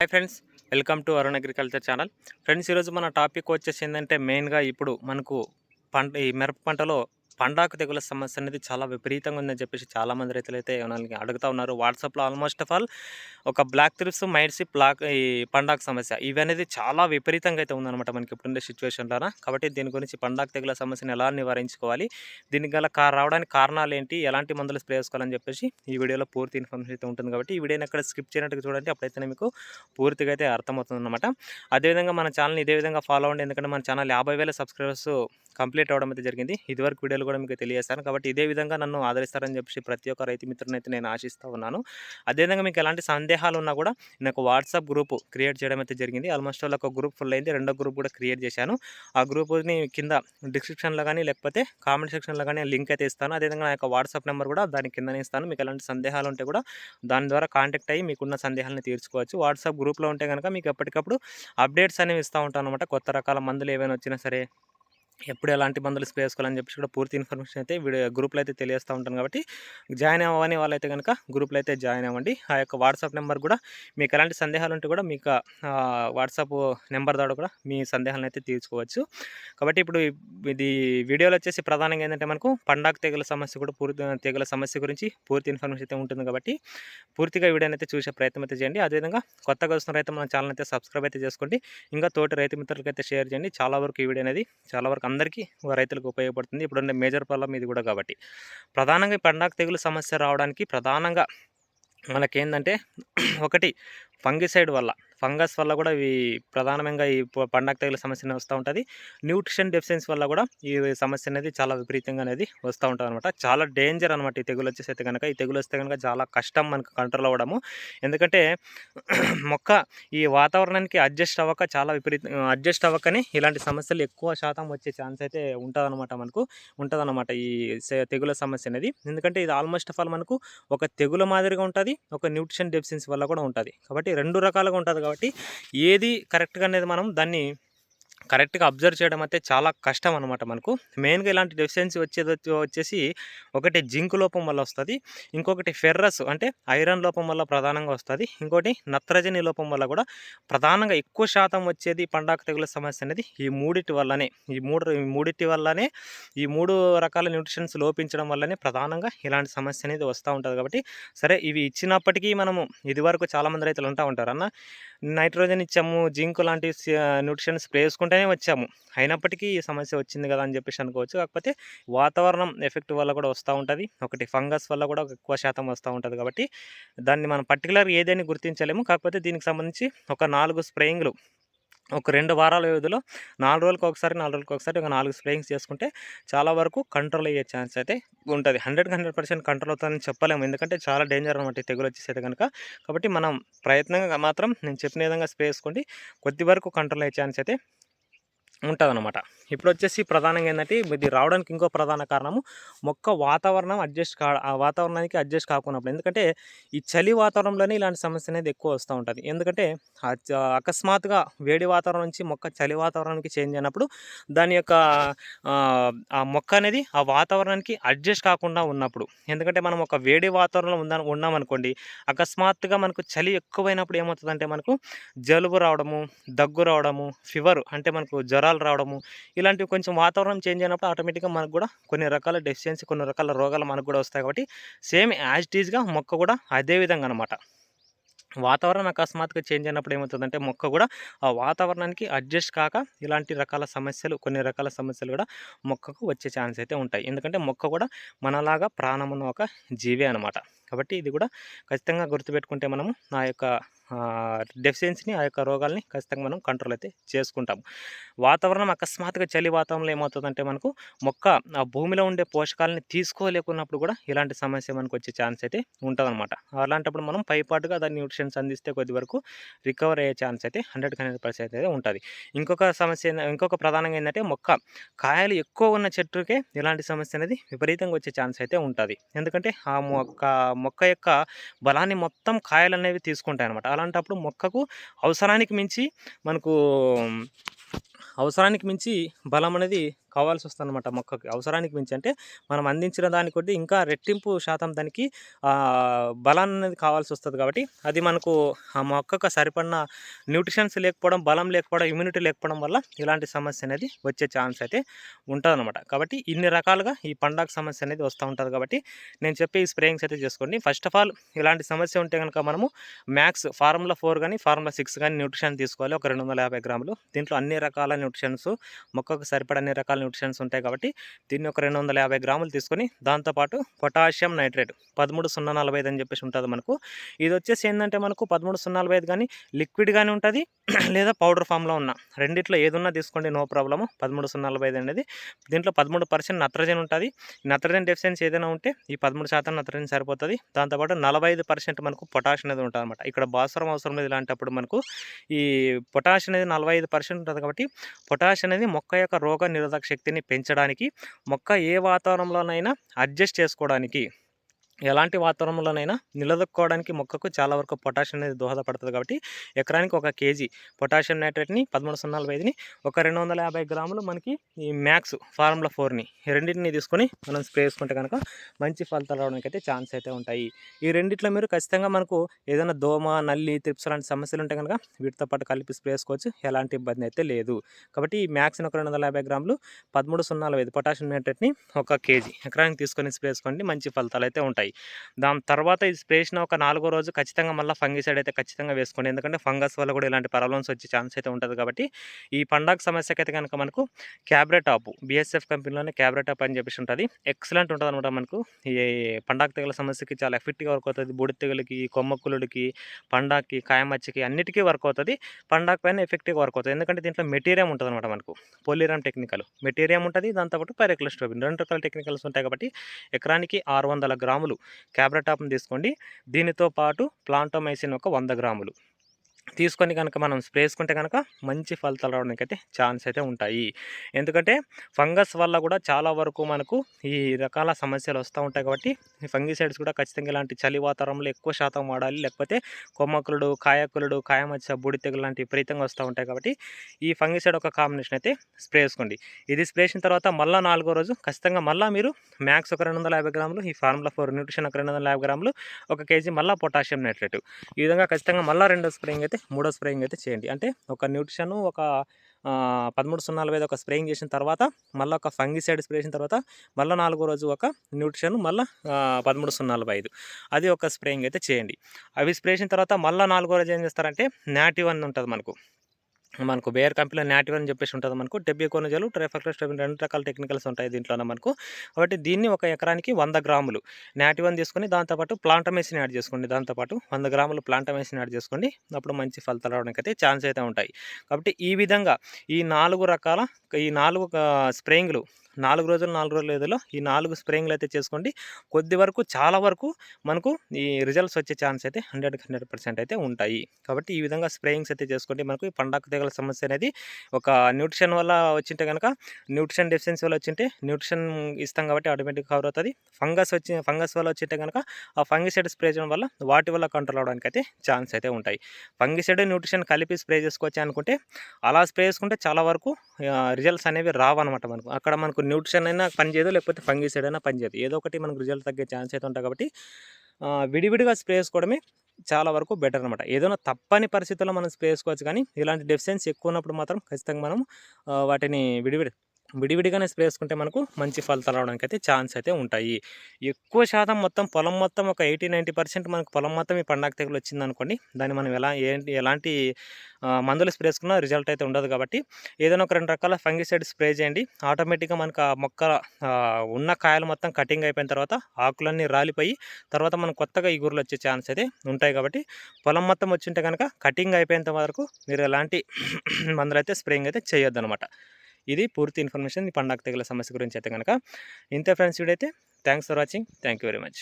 Hi friends welcome to Arun agriculture channel friends ఈరోజు మన topic వచ్చేసి ఏంటంటే మెయిన్గా ఇప్పుడు మనకు పంట ఈ మిరప పంటలో పండాకు తెగుల సమస్య అనేది చాలా విపరీతంగా ఉందని చెప్పేసి చాలామంది రైతులు అయితే మనల్ని అడుగుతా ఉన్నారు. వాట్సాప్లో ఆల్మోస్ట్ ఆఫ్ ఆల్ ఒక బ్లాక్ త్రిప్స్ మైడ్సి బ్లాక్ ఈ పండాకు సమస్య ఇవి అనేది చాలా విపరీతంగా అయితే ఉందన్నమాట మనకి ఇప్పుడుండే సిచ్యువేషన్లోన కాబట్టి దీని గురించి పండాకు తెగుల సమస్యను ఎలా నివారించుకోవాలి దీనికి గల రావడానికి కారణాలు ఏంటి ఎలాంటి మందులు స్ప్రే చేసుకోవాలని చెప్పేసి ఈ వీడియోలో పూర్తి ఇన్ఫర్మేషన్ అయితే ఉంటుంది కాబట్టి ఈ వీడియోని అక్కడ స్కిప్ చేయనట్టుగా చూడండి అప్పుడైతే మీకు పూర్తిగా అయితే అర్థమవుతుంది అనమాట అదేవిధంగా మన ఛానల్ని ఇదే విధంగా ఫాలో అవ్వండి ఎందుకంటే మన ఛానల్ యాభై వేల సబ్స్క్రైబర్స్ కంప్లీట్ అవ్వడం అయితే జరిగింది. ఇదివరకు వీడియోలు కూడా మీకు తెలియజేస్తాను. కాబట్టి ఇదే విధంగా నన్ను ఆదరిస్తారని చెప్పేసి ప్రతి ఒక్క రైతు మిత్రుని అయితే నేను ఆశిస్తూ ఉన్నాను. అదేవిధంగా మీకు ఎలాంటి సందేహాలు ఉన్నా కూడా నాకు వాట్సాప్ గ్రూప్ క్రియేట్ చేయడం అయితే జరిగింది. ఆల్మోస్ట్ వాళ్ళ ఒక గ్రూప్ ఫుల్ అయింది. రెండో గ్రూప్ కూడా క్రియేట్ చేశాను. ఆ గ్రూప్ని కింద డిస్క్రిప్షన్లో కానీ లేకపోతే కామెంట్ సెక్షన్లో కానీ లింక్ అయితే ఇస్తాను. అదేవిధంగా నా యొక్క వాట్సాప్ నెంబర్ కూడా దాని కిందనే ఇస్తాను. మీకు ఎలాంటి సందేహాలు ఉంటే కూడా దాని ద్వారా కాంటాక్ట్ అయ్యి మీకున్న సందేహాలను తీర్చుకోవచ్చు. వాట్సాప్ గ్రూప్లో ఉంటే కనుక మీకు ఎప్పటికప్పుడు అప్డేట్స్ అనేవి ఇస్తూ ఉంటాను అనమాట కొత్త రకాల మందులు ఏవైనా వచ్చినా సరే. ఎప్పుడు ఎలాంటి మందులు స్ప్రే చేసుకోవాలని చెప్పేసి కూడా పూర్తి ఇన్ఫర్మేషన్ అయితే వీడియో గ్రూప్లో అయితే తెలియస్తూ ఉంటాను కాబట్టి జాయిన్ అవ్వని వాళ్ళైతే కనుక గ్రూప్లో అయితే జాయిన్ అవ్వండి. ఆ యొక్క వాట్సాప్ నెంబర్ కూడా మీకు ఎలాంటి సందేహాలు ఉంటే కూడా మీకు వాట్సాప్ నెంబర్ ద్వారా కూడా మీ సందేహాలను అయితే తీర్చుకోవచ్చు. కాబట్టి ఇప్పుడు ఇది వీడియోలో వచ్చేసి ప్రధానంగా ఏంటంటే మనకు పండాకు తెగల సమస్య కూడా పూర్తి తెగల సమస్య గురించి పూర్తి ఇన్ఫర్మేషన్ అయితే ఉంటుంది కాబట్టి పూర్తిగా వీడియోని అయితే చూసే ప్రయత్నం అయితే చేయండి. అదేవిధంగా కొత్తగా వస్తున్న రైతు మన ఛానల్ అయితే సబ్స్క్రైబ్ అయితే చేసుకోండి. ఇంకా తోటి రైతు మిత్రులకైతే షేర్ చేయండి. చాలా వరకు ఈ వీడియో అనేది చాలా వరకు అందరికీ రైతులకు ఉపయోగపడుతుంది. ఇప్పుడున్న మేజర్ ప్రాబ్లం ఇది కూడా కాబట్టి. ప్రధానంగా ఈ పండాకు తెగులు సమస్య రావడానికి ప్రధానంగా మనకేందంటే ఒకటి ఫంగిసైడ్ వల్ల ఫంగస్ వల్ల కూడా ఇవి ప్రధానంగా ఈ పండగ తెగుల సమస్య వస్తూ ఉంటుంది. న్యూట్రిషన్ డెఫిషియన్సీ వల్ల కూడా ఈ సమస్య అనేది చాలా విపరీతంగా అనేది వస్తూ ఉంటుంది అనమాట చాలా డేంజర్ అనమాట ఈ తెగులు వచ్చేసైతే కనుక ఈ తెగులు వస్తే కనుక చాలా కష్టం మనకు కంట్రోల్ అవ్వడము. ఎందుకంటే మొక్క ఈ వాతావరణానికి అడ్జస్ట్ అవ్వక చాలా విపరీత అడ్జస్ట్ అవ్వకనే ఇలాంటి సమస్యలు ఎక్కువ శాతం వచ్చే ఛాన్స్ అయితే ఉంటుందన్నమాట మనకు. ఉంటుందన్నమాట ఈ సే- తెగుల సమస్య అనేది. ఎందుకంటే ఇది ఆల్మోస్ట్ ఆఫ్ ఆల్ మనకు ఒక తెగుల మాదిరిగా ఉంటుంది. ఒక న్యూట్రిషన్ డెఫిషియన్సీ వల్ల కూడా ఉంటుంది. కాబట్టి రెండు రకాలుగా ఉంటుంది కాబట్టి ఏది కరెక్ట్గా అనేది మనం దాన్ని కరెక్ట్గా అబ్జర్వ్ చేయడం అయితే చాలా కష్టం అనమాట మనకు. మెయిన్గా ఇలాంటి డెఫిషియన్సీ వచ్చేది వచ్చేసి ఒకటి జింక్ లోపం వల్ల వస్తుంది ఇంకొకటి ఫెర్రస్ అంటే ఐరన్ లోపం వల్ల ప్రధానంగా వస్తుంది ఇంకోటి నత్రజని లోపం వల్ల కూడా ప్రధానంగా ఎక్కువ శాతం వచ్చేది పండాక తెగుల సమస్య అనేది ఈ మూడిటి వల్లనే. ఈ మూడు ఈ మూడిటి వల్లనే ఈ మూడు రకాల న్యూట్రిషన్స్ లోపించడం వల్లనే ప్రధానంగా ఇలాంటి సమస్య అనేది వస్తూ ఉంటుంది కాబట్టి సరే ఇవి ఇచ్చినప్పటికీ మనము ఇదివరకు చాలామంది రైతులు అంటూ ఉంటారు అన్న నైట్రోజన్ ఇచ్చాము జింక్ లాంటి న్యూట్రిషన్ స్ప్రే వేసుకుంటేనే వచ్చాము. అయినప్పటికీ ఈ సమస్య వచ్చింది కదా అని చెప్పేసి అనుకోవచ్చు. కాకపోతే వాతావరణం ఎఫెక్ట్ వల్ల కూడా వస్తూ ఉంటుంది. ఒకటి ఫంగస్ వల్ల కూడా ఎక్కువ శాతం వస్తూ ఉంటుంది కాబట్టి దాన్ని మనం పర్టికులర్ ఏదైనా గుర్తించలేము. కాకపోతే దీనికి సంబంధించి ఒక నాలుగు స్ప్రేయింగ్లు ఒక రెండు వారాల వ్యవధిలో నాలుగు రోజులకు ఒకసారి నాలుగు రోజులకు ఒకసారి ఒక నాలుగు స్ప్రేయింగ్స్ చేసుకుంటే చాలా వరకు కంట్రోల్ అయ్యే ఛాన్స్ అయితే ఉంటుంది. హండ్రెడ్కి హండ్రెడ్ పర్సెంట్ కంట్రోల్ అవుతుందని చెప్పలేము. ఎందుకంటే చాలా డేంజర్ అనమాట తెగులు వచ్చేసేది కనుక. కాబట్టి మనం ప్రయత్నంగా మాత్రం నేను చెప్పిన విధంగా స్ప్రే చేసుకోండి. కొద్ది వరకు కంట్రోల్ అయ్యే ఛాన్స్ అయితే ఉంటుందన్నమాట. ఇప్పుడు వచ్చేసి ప్రధానంగా ఏంటంటే ఇది రావడానికి ఇంకో ప్రధాన కారణము మొక్క వాతావరణం అడ్జస్ట్ కా ఆ వాతావరణానికి అడ్జస్ట్ కాకున్నప్పుడు. ఎందుకంటే ఈ చలి వాతావరణంలోనే ఇలాంటి సమస్య అనేది ఎక్కువ వస్తూ ఉంటుంది. ఎందుకంటే అకస్మాత్తుగా వేడి వాతావరణం నుంచి మొక్క చలి వాతావరణానికి చేంజ్ అయినప్పుడు దాని యొక్క ఆ, మొక్క అనేది ఆ వాతావరణానికి అడ్జస్ట్ కాకుండా ఉన్నప్పుడు. ఎందుకంటే మనం ఒక వేడి వాతావరణంలో ఉందా ఉన్నామనుకోండి అకస్మాత్తుగా మనకు చలి ఎక్కువైనప్పుడు ఏమవుతుందంటే మనకు జలుబు రావడము దగ్గు రావడము ఫీవర్ అంటే మనకు జ్వరాలు రావడము ఇలాంటివి కొంచెం వాతావరణం చేంజ్ అయినప్పుడు ఆటోమేటిక్గా మనకు కూడా కొన్ని రకాల డెఫిషియన్సీ కొన్ని రకాల రోగాలు మనకు కూడా వస్తాయి కాబట్టి సేమ్ యాజ్ టీజ్గా మొక్క కూడా అదే విధంగా అనమాట వాతావరణం అకస్మాత్తుగా చేంజ్ అయినప్పుడు ఏమవుతుందంటే మొక్క కూడా ఆ వాతావరణానికి అడ్జస్ట్ కాక ఇలాంటి రకాల సమస్యలు కొన్ని రకాల సమస్యలు కూడా మొక్కకు వచ్చే ఛాన్స్ అయితే ఉంటాయి. ఎందుకంటే మొక్క కూడా మనలాగా ప్రాణం ఉన్న ఒక జీవే అనమాట కాబట్టి ఇది కూడా ఖచ్చితంగా గుర్తుపెట్టుకుంటే మనము నా యొక్క డెఫిషియన్సీని ఆ యొక్క రోగాల్ని ఖచ్చితంగా మనం కంట్రోల్ అయితే చేసుకుంటాం వాతావరణం అకస్మాత్తుగా చలి వాతావరణంలో ఏమవుతుందంటే మనకు మొక్క ఆ భూమిలో ఉండే పోషకాలని తీసుకోలేకున్నప్పుడు కూడా ఇలాంటి సమస్య మనకు వచ్చే ఛాన్స్ అయితే ఉంటుందన్నమాట. అలాంటప్పుడు మనం పైపాటుగా దాని న్యూట్రిషన్స్ అందిస్తే కొద్ది వరకు రికవర్ అయ్యే ఛాన్స్ అయితే హండ్రెడ్ హండ్రెడ్ పర్సెంట్ అయితే ఉంటుంది. ఇంకొక సమస్య ఇంకొక ప్రధానంగా ఏంటంటే మొక్క. కాయలు ఎక్కువ ఉన్న చెట్టుకే ఇలాంటి సమస్య అనేది విపరీతంగా వచ్చే ఛాన్స్ అయితే ఉంటుంది. ఎందుకంటే ఆ మొక్క మొక్క యొక్క బలాన్ని మొత్తం కాయలు అనేవి తీసుకుంటాయి అనమాట అలాంటప్పుడు మొక్కకు అవసరానికి మించి మనకు అవసరానికి మించి బలం అనేది కావాల్సి వస్తుందన్నమాట మొక్కకి. అవసరానికి మించి అంటే మనం అందించిన దాని కొద్ది ఇంకా రెట్టింపు శాతం దానికి బలం అనేది కావాల్సి వస్తుంది కాబట్టి అది మనకు ఆ మొక్కకు సరిపడిన న్యూట్రిషన్స్ లేకపోవడం బలం లేకపోవడం ఇమ్యూనిటీ లేకపోవడం వల్ల ఇలాంటి సమస్య అనేది వచ్చే ఛాన్స్ అయితే ఉంటుందన్నమాట. కాబట్టి ఇన్ని రకాలుగా ఈ పండగ సమస్య అనేది వస్తూ ఉంటుంది కాబట్టి నేను చెప్పే ఈ స్ప్రేయింగ్స్ అయితే చేసుకోండి. ఫస్ట్ ఆఫ్ ఆల్ ఇలాంటి సమస్య ఉంటే కనుక మనము మ్యాక్స్ ఫార్ములా ఫోర్ కానీ ఫార్ములా సిక్స్ కానీ న్యూట్రిషన్ తీసుకోవాలి. ఒక రెండు వందల యాభై గ్రాములు. దీంట్లో అన్ని రకాల న్యూట్రిషన్స్ మొక్కకు సరిపడ అన్ని రకాల న్యూట్రిషన్స్ ఉంటాయి కాబట్టి దీన్ని ఒక రెండు వందల యాభై గ్రాములు తీసుకొని దాంతోపాటు పొటాషియం నైట్రేట్ పదమూడు సున్నా నలభై ఐదు అని చెప్పేసి ఉంటుంది మనకు. ఇది వచ్చేసి ఏంటంటే మనకు పదమూడు సున్నా నలభై ఐదు కానీ లిక్విడ్ కానీ ఉంటుంది లేదా పౌడర్ ఫామ్లో ఉన్న రెండిట్లో ఏదున్నా తీసుకోండి నో ప్రాబ్లము. పదమూడు సున్నా నలభై ఐదు అనేది. దీంట్లో పదమూడు పర్సెంట్ నత్రజన్ ఉంటుంది. నత్రజన్ డెఫిషియన్సీ ఏదైనా ఉంటే ఈ పదమూడు శాతం నత్రజన్ సరిపోతుంది. దాంతోపాటు నలభై ఐదు పర్సెంట్ మనకు పొటాష్ అనేది ఉంటుంది అనమాట ఇక్కడ భాస్వరం అవసరం లేదు ఇలాంటప్పుడు మనకు ఈ పొటాష్ అనేది నలభై ఐదు పర్సెంట్ ఉంటుంది కాబట్టి పొటాష్ అనేది మొక్క యొక్క రోగ నిరోధక శక్తిని పెంచడానికి మొక్క ఏ వాతావరణంలోనైనా అడ్జస్ట్ చేసుకోవడానికి ఎలాంటి వాతావరణంలోనైనా నిలదొక్కోవడానికి మొక్కకు చాలా వరకు పొటాషియం అనేది దోహదపడుతుంది కాబట్టి ఎకరానికి ఒక కేజీ పొటాషియం నైట్రేట్ని పదమూడు సున్నా నలభై ఐదుని ఒక రెండు వందల యాభై గ్రాములు మనకి ఈ మ్యాక్స్ ఫార్ములా ఫోర్ని రెండింటిని తీసుకొని మనం స్ప్రే చేసుకుంటే కనుక మంచి ఫలితాలు రావడానికి అయితే ఛాన్స్ అయితే ఉంటాయి. ఈ రెండిట్లో మీరు ఖచ్చితంగా మనకు ఏదైనా దోమ నల్లి త్రిప్స్ లాంటి సమస్యలు ఉంటే కనుక వీటితో పాటు కలిపి స్ప్రే చేసుకోవచ్చు. ఎలాంటి ఇబ్బంది అయితే లేదు. కాబట్టి ఈ మ్యాక్స్ని ఒక రెండు వందల యాభై గ్రాములు పదమూడు సున్నా ఐదు పొటాషియం నైట్రేట్ని ఒక కేజీ ఎకరానికి తీసుకొని స్ప్రే చేసుకోండి. మంచి ఫలితాలు అయితే ఉంటాయి. వస్తాయి. దాని తర్వాత ఇది స్ప్రే చేసిన ఒక నాలుగో రోజు ఖచ్చితంగా మళ్ళీ ఫంగిసైడ్ అయితే ఖచ్చితంగా వేసుకోండి. ఎందుకంటే ఫంగస్ వల్ల కూడా ఇలాంటి ప్రాబ్లమ్స్ వచ్చే ఛాన్స్ అయితే ఉంటుంది కాబట్టి ఈ పండగ సమస్యకి అయితే కనుక మనకు క్యాబ్రెట్ ఆపు బీఎస్ఎఫ్ కంపెనీలోనే క్యాబ్రెట్ ఆప్ అని చెప్పేసి ఉంటుంది. ఎక్సలెంట్ ఉంటుంది అనమాట మనకు. ఈ పండగ తెగల సమస్యకి చాలా ఎఫెక్ట్గా వర్క్ అవుతుంది. బూడి తెగలకి కొమ్మక్కులుడికి పండగకి కాయమచ్చకి అన్నిటికీ వర్క్ అవుతుంది. పండగ పైన ఎఫెక్టివ్గా వర్క్ అవుతుంది. ఎందుకంటే దీంట్లో మెటీరియం ఉంటుంది అనమాట మనకు. పోలీరామ్ టెక్నికల్. మెటీరియం ఉంటుంది. దాంతోపాటు పైరెక్లస్ట్రోబిన్ రెండు రకాల టెక్నికల్స్ ఉంటాయి కాబట్టి ఎకరానికి ఆరు వందల గ్రాములు క్యాబ్రాటాప్ని తీసుకోండి. దీనితో పాటు ప్లాంటోమైసిన్ ఒక వంద గ్రాములు. తీసుకొని కనుక మనం స్ప్రే వేసుకుంటే కనుక మంచి ఫలితాలు రావడానికి అయితే ఛాన్స్ అయితే ఉంటాయి. ఎందుకంటే ఫంగస్ వల్ల కూడా చాలా వరకు మనకు ఈ రకాల సమస్యలు వస్తూ ఉంటాయి కాబట్టి ఈ ఫంగిసైడ్స్ కూడా ఖచ్చితంగా ఇలాంటి చలి వాతావరణంలో ఎక్కువ శాతం వాడాలి. లేకపోతే కొమ్మకులుడు కాయకులుడు కాయమచ్చ బూడి తెగులు లాంటి విపరీతంగా వస్తూ ఉంటాయి కాబట్టి ఈ ఫంగిసైడ్ ఒక కాంబినేషన్ అయితే స్ప్రే చేసుకోండి. ఇది స్ప్రే చేసిన తర్వాత మళ్ళీ నాలుగో రోజు ఖచ్చితంగా మళ్ళీ మీరు మ్యాక్స్ ఒక రెండు వందల యాభై గ్రాములు ఈ ఫార్ములా ఫోర్ న్యూట్రిషన్ ఒక రెండు వందల యాభై గ్రాములు ఒక కేజీ మళ్ళీ పొటాషియం నైట్రేట్. ఈ విధంగా ఖచ్చితంగా మళ్ళీ రెండో స్ప్రేయింగ్ అయితే మూడో స్ప్రేయింగ్ అయితే చేయండి. అంటే ఒక న్యూట్రిషన్ ఒక పదమూడు సున్నా నలభై ఒక స్ప్రేయింగ్ చేసిన తర్వాత మళ్ళీ ఒక ఫంగిసైడ్ స్ప్రే చేసిన తర్వాత మళ్ళీ నాలుగో రోజు ఒక న్యూట్రిషన్ మళ్ళీ పదమూడు సున్నా నలభై ఐదు. అది ఒక స్ప్రేయింగ్ అయితే చేయండి. అవి స్ప్రే చేసిన తర్వాత మళ్ళీ నాలుగో రోజు ఏం చేస్తారంటే నాటివ్ అని ఉంటుంది మనకు. మనకు బేర్ కంపెనీలో నాటివ్ అని చెప్పేసి ఉంటుంది మనకు. డెబ్బై కొనజలు ట్రైఫాక్టర్ రెండు రకాల టెక్నికల్స్ ఉంటాయి దీంట్లోనే మనకు. కాబట్టి దీన్ని ఒక ఎకరానికి వంద గ్రాములు నాటివ్ అని తీసుకొని దాంతోపాటు ప్లాంటమేసిన్ యాడ్ చేసుకోండి. దాంతోపాటు వంద గ్రాములు ప్లాంటమేసిన్ యాడ్ చేసుకోండి. అప్పుడు మంచి ఫలితాలు రావడానికి అయితే ఛాన్స్ అయితే ఉంటాయి. కాబట్టి ఈ విధంగా ఈ నాలుగు రకాల ఈ నాలుగు స్ప్రేయింగ్లు నాలుగు రోజులు నాలుగు రోజులు ఏదో ఈ నాలుగు స్ప్రేయింగ్లు అయితే చేసుకోండి. కొద్ది వరకు చాలా వరకు మనకు ఈ రిజల్ట్స్ వచ్చే ఛాన్స్ అయితే హండ్రెడ్కి హండ్రెడ్ పర్సెంట్ అయితే ఉంటాయి. కాబట్టి ఈ విధంగా స్ప్రేయింగ్స్ అయితే చేసుకోండి. మనకు ఈ పండగ తెగల సమస్య అనేది ఒక న్యూట్రిషన్ వల్ల వచ్చింటే కనుక న్యూట్రిషన్ డెఫిషియన్సీ వల్ల వచ్చింటే న్యూట్రిషన్ ఇస్తాం కాబట్టి ఆటోమేటిక్ కవర్ అవుతుంది. ఫంగస్ వచ్చి ఫంగస్ వల్ల వచ్చింటే కనుక ఆ ఫంగిసైడ్ స్ప్రే చేయడం వల్ల వాటి వల్ల కంట్రోల్ అవడానికి అయితే ఛాన్స్ అయితే ఉంటాయి. ఫంగిసైడ్ న్యూట్రిషన్ కలిపి స్ప్రే చేసుకోవచ్చు అనుకుంటే అలా స్ప్రే చేసుకుంటే చాలా వరకు రిజల్ట్స్ అనేవి రావన్నమాట మనకు. అక్కడ మనకు న్యూట్రిషన్ అయినా పనిచేయదు లేకపోతే ఫంగిసైడ్ అయినా పనిచేయదు ఏదో ఒకటి మనకు రిజల్ట్ తగ్గే ఛాన్స్ అయితే ఉంటాయి కాబట్టి విడివిడిగా స్ప్రే చేసుకోవడమే చాలా వరకు బెటర్ అనమాట ఏదైనా తప్పని పరిస్థితుల్లో మనం స్ప్రే చేసుకోవచ్చు కానీ ఇలాంటి డెఫిషియన్సీ ఎక్కువ ఉన్నప్పుడు మాత్రం ఖచ్చితంగా మనం వాటిని విడివిడి విడివిడిగానే స్ప్రే చేసుకుంటే మనకు మంచి ఫలితాలు రావడానికి అయితే ఛాన్స్ అయితే ఉంటాయి. ఎక్కువ శాతం మొత్తం పొలం మొత్తం ఒక ఎయిటీ నైంటీ పర్సెంట్ మనకు పొలం మొత్తం ఈ పండగ తెగులు వచ్చింది అనుకోండి దాన్ని మనం ఎలా ఏంటి ఎలాంటి మందులు స్ప్రే చేసుకున్నా రిజల్ట్ అయితే ఉండదు కాబట్టి ఏదైనా ఒక రెండు రకాల ఫంగిసైడ్ స్ప్రే చేయండి. ఆటోమేటిక్గా మనకు ఆ మొక్క ఉన్న కాయలు మొత్తం కటింగ్ అయిపోయిన తర్వాత ఆకులన్నీ రాలిపోయి తర్వాత మనం కొత్తగా ఈ గురులు వచ్చే ఛాన్స్ అయితే ఉంటాయి కాబట్టి పొలం మొత్తం వచ్చింటే కనుక కటింగ్ అయిపోయేంత వరకు మీరు ఎలాంటి మందులు అయితే స్ప్రేయింగ్ అయితే చేయొద్దు అనమాట ఇది పూర్తి ఇన్ఫర్మేషన్ ఈ పండగ తెగల సమస్య గురించి అయితే కనుక ఇంతే ఫ్రెండ్స్ వీడైతే thanks for watching. Thank you very much.